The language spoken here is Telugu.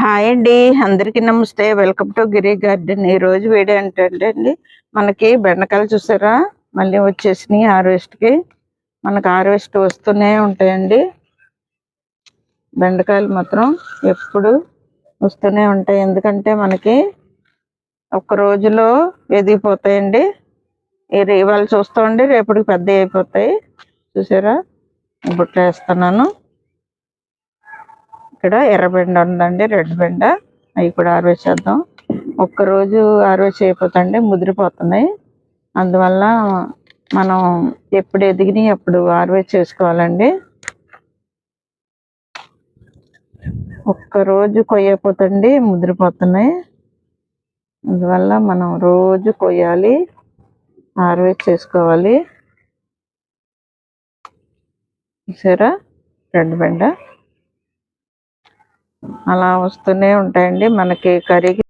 హాయ్ అండి. అందరికీ నమస్తే. Welcome to Giri garden. ఈ రోజు వీడియో ఏంటంటే అండి మనకి బెండకాయలు చూసారా? మళ్ళీ వచ్చేసినాయి హార్వెస్ట్కి మనకు హార్వెస్ట్ వస్తూనే ఉంటాయండి. బెండకాయలు మాత్రం ఎప్పుడు వస్తూనే ఉంటాయి. ఎందుకంటే మనకి ఒక్క రోజులో ఎదిగిపోతాయండి. ఇవాళ చూస్తామండి రేపటికి పెద్ద అయిపోతాయి. చూసారా? బుట్ట వేస్తున్నాను ఇక్కడ ఎర్ర బెండ ఉందండి రెడ్ బెండ. అవి కూడా ఆరవేసేద్దాం చేద్దాం. ఒక్కరోజు ఆరవేసి అయిపోతాయండి ముదిరిపోతున్నాయి. అందువల్ల మనం ఎప్పుడు ఎదిగినాయి అప్పుడు ఆరవేసి చేసుకోవాలండి. ఒక్కరోజు కొయ్యపోతండి ముదిరిపోతున్నాయి. అందువల్ల మనం రోజు కొయ్యాలి హార్వెస్ట్ చేసుకోవాలి. చూసారా? రెడ్ బెండ. అలా వస్తూనే ఉంటాయండి. మనకి కర్రీకి